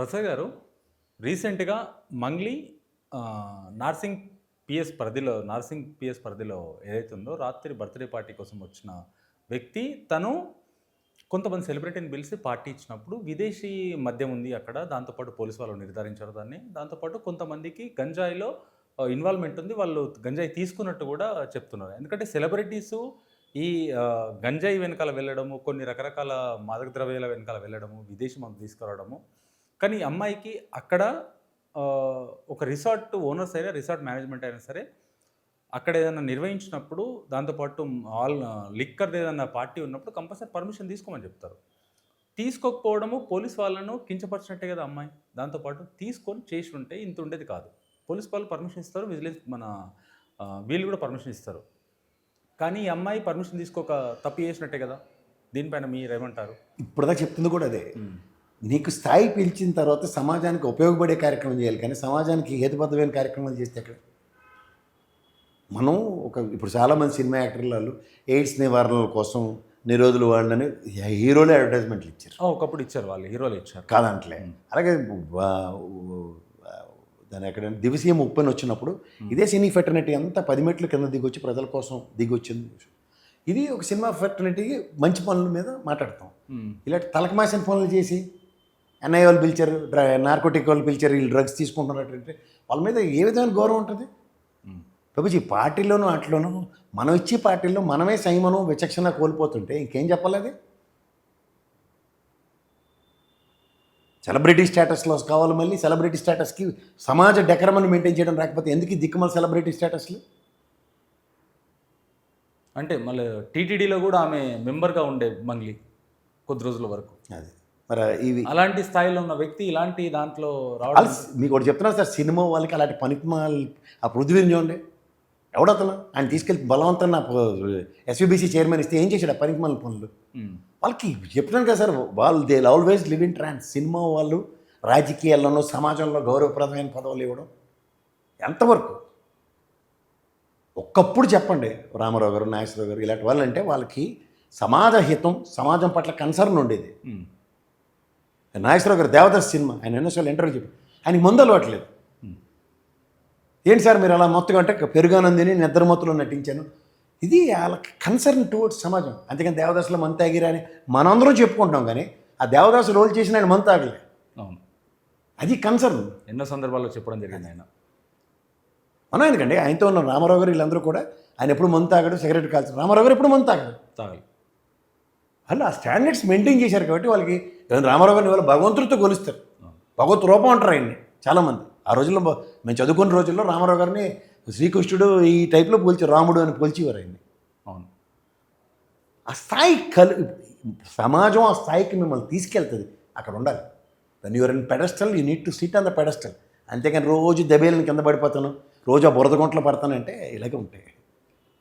ప్రసాద్ గారు రీసెంట్గా మంగ్లీ నార్సింగ్ పిఎస్ పరిధిలో నార్సింగ్ పిఎస్ పరిధిలో ఏదైతే ఉందో రాత్రి బర్త్డే పార్టీ కోసం వచ్చిన వ్యక్తి తను కొంతమంది సెలబ్రిటీని పిలిచి పార్టీ ఇచ్చినప్పుడు విదేశీ మద్యం ఉంది అక్కడ దాంతోపాటు పోలీసు వాళ్ళు నిర్ధారించారు దాన్ని. దాంతోపాటు కొంతమందికి గంజాయిలో ఇన్వాల్వ్మెంట్ ఉంది వాళ్ళు గంజాయి తీసుకున్నట్టు కూడా చెప్తున్నారు. ఎందుకంటే సెలబ్రిటీస్ ఈ గంజాయి వెనకాల వెళ్ళడము కొన్ని రకరకాల మాదక ద్రవ్యాల వెనకాల వెళ్ళడము విదేశీ మందు తీసుకురావడము కానీ ఈ అమ్మాయికి అక్కడ ఒక రిసార్ట్ ఓనర్స్ అయినా రిసార్ట్ మేనేజ్మెంట్ అయినా సరే అక్కడ ఏదైనా నిర్వహించినప్పుడు దాంతోపాటు ఆల్ లిక్కర్ ఏదైనా పార్టీ ఉన్నప్పుడు కంపల్సరీ పర్మిషన్ తీసుకోమని చెప్తారు. తీసుకోకపోవడము పోలీస్ వాళ్ళను కించపరిచినట్టే కదా అమ్మాయి. దాంతోపాటు తీసుకొని చేసి ఉంటే ఇంత ఉండేది కాదు. పోలీస్ వాళ్ళు పర్మిషన్ ఇస్తారు విజిలెన్స్ మన వీళ్ళు కూడా పర్మిషన్ ఇస్తారు. కానీ ఈ అమ్మాయి పర్మిషన్ తీసుకోక తప్పు చేసినట్టే కదా. దీనిపైన మీరు ఏమంటారు? ఇప్పుడుదా చెప్తుంది కూడా అదే. నీకు స్థాయి పిలిచిన తర్వాత సమాజానికి ఉపయోగపడే కార్యక్రమం చేయాలి. కానీ సమాజానికి హేతుబద్ధమైన కార్యక్రమాలు చేస్తే ఎక్కడ? మనం ఒక ఇప్పుడు చాలామంది సినిమా యాక్టర్లు వాళ్ళు ఎయిడ్స్ నివారణ కోసం నిరోధులు వాళ్ళని హీరోలే అడ్వర్టైజ్మెంట్లు ఇచ్చారు. ఒకప్పుడు ఇచ్చారు వాళ్ళు హీరోలు ఇచ్చారు. కాదంటలే. అలాగే దాని ఎక్కడ దివసీయం ఉప్పని వచ్చినప్పుడు ఇదే సినీ ఫెటర్నిటీ అంతా పది మెట్లు కింద దిగొచ్చి ప్రజల కోసం దిగొచ్చింది. ఇది ఒక సినిమా ఫెటర్నిటీకి మంచి పనుల మీద మాట్లాడతాం. ఇలాంటి తలకమాసిన పనులు చేసి ఎన్ఐ వాళ్ళు పిలిచారు డ్ర నార్కోటిక్ వాళ్ళు పిలిచారు వీళ్ళు డ్రగ్స్ తీసుకుంటున్నట్టు అంటే వాళ్ళ మీద ఏ విధమైన గౌరవం ఉంటుంది? మ్మ్. ప్రభుజీ పార్టీలోనూ వాటిలోనూ మనం ఇచ్చే పార్టీల్లో మనమే సంయమనం విచక్షణ కోల్పోతుంటే ఇంకేం చెప్పాలి సెలబ్రిటీ స్టేటస్లో కావాలి మళ్ళీ సెలబ్రిటీ స్టేటస్కి సమాజ డెకరమని మెయింటైన్ చేయడం రాకపోతే ఎందుకు దిక్కుమల సెలబ్రిటీ స్టేటస్లు అంటే మళ్ళీ టీటీడీలో కూడా ఆమె మెంబర్గా ఉండే మంగ్లీ కొద్ది రోజుల వరకు. అది. మరి ఇవి అలాంటి స్థాయిలో ఉన్న వ్యక్తి ఇలాంటి దాంట్లో రావడం మీకు ఒకటి చెప్తున్నా సార్ సినిమా వాళ్ళకి అలాంటి పనికిమాల. ఆ పృథ్వీని చూడండి. ఎవడతను? ఆయన తీసుకెళ్ళి బలవంతం నా ఎస్విబిసి చైర్మన్ ఇస్తే ఏం చేశాడు ఆ పనికిమాల పనులు? మ్మ్. వాళ్ళకి చెప్తున్నాను కదా సార్ వాళ్ళు they always live in trance cinema వాళ్ళు రాజకీయాల్లోనూ సమాజంలో గౌరవప్రదమైన పదవులు ఇవ్వడం ఎంతవరకు? ఒక్కప్పుడు చెప్పండి రామారావు గారు నాగేశ్వరరావు గారు ఇలాంటి వాళ్ళు అంటే వాళ్ళకి సమాజ హితం సమాజం పట్ల కన్సర్న్ ఉండేది. నాగేశ్వరరావు గారు దేవదాస్ సినిమా. ఆయన ఎన్నోసార్లు ఇంటర్వ్యూ చెప్పి ఆయనకి మందు అలవాట్లేదు. ఏంటి సార్ మీరు అలా మొత్తం అంటే పెరుగానందిని నిద్రమత్తులో నటించాను. ఇది వాళ్ళకి కన్సర్న్ టువర్డ్స్ సమాజం. అందుకని దేవదాసులో మంత తాగిరా అని మనందరం చెప్పుకుంటాం కానీ ఆ దేవదాసు రోల్ చేసిన ఆయన మంత తాగలే. అవును. అది కన్సర్న్ ఎన్నో సందర్భాల్లో చెప్పడం జరిగింది ఆయన. మనం ఎందుకండి? ఆయనతో ఉన్న రామారావు గారు వీళ్ళందరూ కూడా ఆయన ఎప్పుడు మంత తాగడు సిగరెట్ కాల్చారు రామారావు గారు ఎప్పుడు మంత తాగడు? తాగాలి వాళ్ళు ఆ స్టాండర్డ్స్ మెయింటైన్ చేశారు కాబట్టి వాళ్ళకి రామారావు గారిని వాళ్ళు భగవంతుడితో కొలుస్తారు భగవత్ రూపం అంటారు ఆయన్ని చాలామంది ఆ రోజుల్లో మేము చదువుకున్న రోజుల్లో రామారావు గారిని శ్రీకృష్ణుడు ఈ టైప్లో పోల్చి రాముడు అని పోల్చేవారు ఆయన్ని. అవును. ఆ స్థాయి కలు సమాజం ఆ స్థాయికి మిమ్మల్ని తీసుకెళ్తుంది. అక్కడ ఉండాలి. Then you're in pedestal you need to sit on the pedestal అంతేకాని రోజు దెబ్బేలను కింద పడిపోతాను రోజు ఆ బురద గుంటలో పడతానంటే ఇలాగే ఉంటాయి.